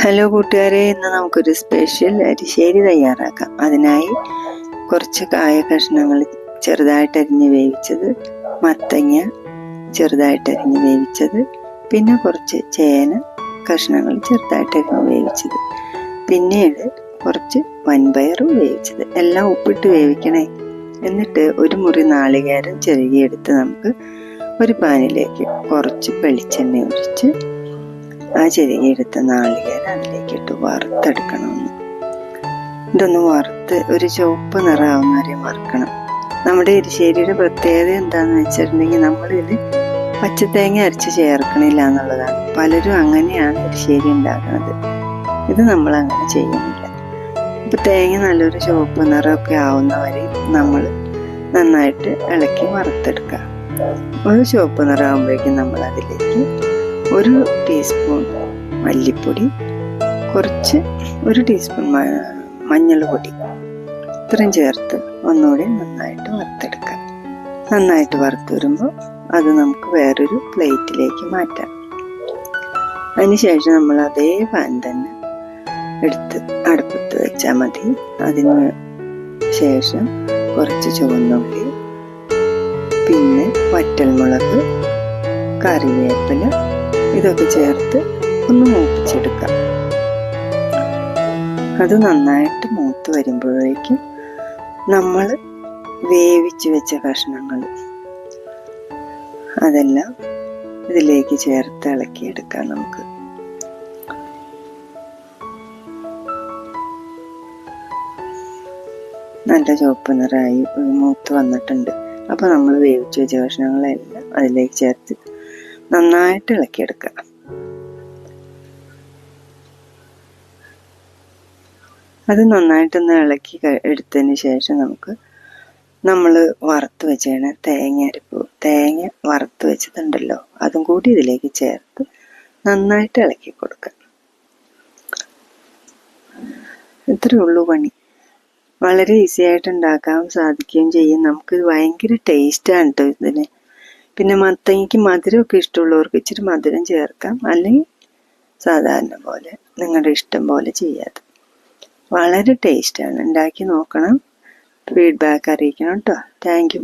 Hello കൂട്ടുകാരെ. ഇന്ന് നമുക്കൊരു സ്പെഷ്യൽ അരിശ്ശേരി തയ്യാറാക്കാം. അതിനായി കുറച്ച് കായ കഷ്ണങ്ങൾ ചെറുതായിട്ട് അരിഞ്ഞ് വേവിച്ചത് മത്തങ്ങ ചെറുതായിട്ട് അരിഞ്ഞ് വേവിച്ചത് പിന്നെ കുറച്ച് ചേന കഷ്ണങ്ങൾ ചെറുതായിട്ട് അരിഞ്ഞ് വേവിച്ചത്. പിന്നീട് കുറച്ച് വൻപയറും വേവിച്ചത്. എല്ലാം ഉപ്പിട്ട് വേവിക്കണേ. എന്നിട്ട് ഒരു മുറി നാളികേരം ചെറുകിയെടുത്ത് നമുക്ക് ഒരു പാനിലേക്ക് കുറച്ച് വെളിച്ചെണ്ണ ഒഴിച്ച് ആ ചെരുകിയെടുത്ത നാളികേരം അതിലേക്ക് ഇട്ട് വറുത്തെടുക്കണമെന്ന്. ഇതൊന്ന് വറുത്ത് ഒരു ചുവപ്പ് നിറാവുന്ന വരെ വറുക്കണം. നമ്മുടെ എരിശ്ശേരിയുടെ പ്രത്യേകത എന്താണെന്ന് വെച്ചിട്ടുണ്ടെങ്കിൽ നമ്മളിത് പച്ചത്തേങ്ങ അരച്ച് ചേർക്കണില്ല എന്നുള്ളതാണ്. പലരും അങ്ങനെയാണ് എരിശ്ശേരി ഉണ്ടാക്കുന്നത്. ഇത് നമ്മൾ അങ്ങനെ ചെയ്യുന്നില്ല. ഇപ്പം തേങ്ങ നല്ലൊരു ചുവപ്പ് നിറമൊക്കെ ആവുന്ന വരെ നമ്മൾ നന്നായിട്ട് ഇളക്കി വറുത്തെടുക്കുക. ഒരു ചുവപ്പ് നിറമാകുമ്പോഴേക്കും നമ്മൾ അതിലേക്ക് ഒരു ടീസ്പൂൺ മല്ലിപ്പൊടി കുറച്ച് ഒരു ടീസ്പൂൺ മഞ്ഞൾപ്പൊടി പൊടി. ഇത്രയും ചേർത്ത് ഒന്നുകൂടി നന്നായിട്ട് വറുത്തെടുക്കാം. നന്നായിട്ട് വറുത്ത് വരുമ്പോൾ അത് നമുക്ക് വേറൊരു പ്ലേറ്റിലേക്ക് മാറ്റാം. അതിനുശേഷം നമ്മൾ അതേ പാൻ തന്നെ എടുത്ത് അടുപ്പത്ത് വെച്ചാൽ മതി. അതിന് ശേഷം കുറച്ച് ചുവന്നുള്ളി പിന്നെ വറ്റൽമുളക് കറിവേപ്പില ഇതൊക്കെ ചേർത്ത് ഒന്ന് മൂപ്പിച്ചെടുക്കാം. അത് നന്നായിട്ട് മൂത്ത് വരുമ്പോഴേക്കും നമ്മൾ വേവിച്ച് വെച്ച കഷ്ണങ്ങൾ അതെല്ലാം ഇതിലേക്ക് ചേർത്ത് ഇളക്കിയെടുക്കാം നമുക്ക്. നല്ല ചുവപ്പ് നിറമായി മൂത്ത് വന്നിട്ടുണ്ട്. അപ്പോൾ നമ്മൾ വേവിച്ച് വെച്ച കഷ്ണങ്ങളെല്ലാം അതിലേക്ക് ചേർത്ത് നന്നായിട്ട് ഇളക്കിയെടുക്കുക. അത് നന്നായിട്ടൊന്ന് ഇളക്കി എടുത്തതിന് ശേഷം നമുക്ക് നമ്മൾ വറുത്ത് വെച്ചാണ് തേങ്ങ അരപ്പ് തേങ്ങ വറുത്ത് വെച്ചിട്ടുണ്ടല്ലോ അതും കൂടി ഇതിലേക്ക് ചേർത്ത് നന്നായിട്ട് ഇളക്കി കൊടുക്കുക. ഇത്രയേ ഉള്ളൂ പണി. വളരെ ഈസി ആയിട്ട് ഉണ്ടാക്കാൻ സാധിക്കുകയും ചെയ്യും. നമുക്ക് ഭയങ്കര ടേസ്റ്റാണ് കേട്ടോ ഇതിന്. പിന്നെ മത്തങ്ങയ്ക്ക് മധുരമൊക്കെ ഇഷ്ടമുള്ളവർക്ക് ഇച്ചിരി മധുരം ചേർക്കാം. അല്ലെങ്കിൽ സാധാരണ പോലെ നിങ്ങളുടെ ഇഷ്ടം പോലെ ചെയ്യാം. വളരെ ടേസ്റ്റാണ് ഉണ്ടാക്കി നോക്കണം. ഫീഡ്ബാക്ക് അറിയിക്കണം കേട്ടോ താങ്ക് യു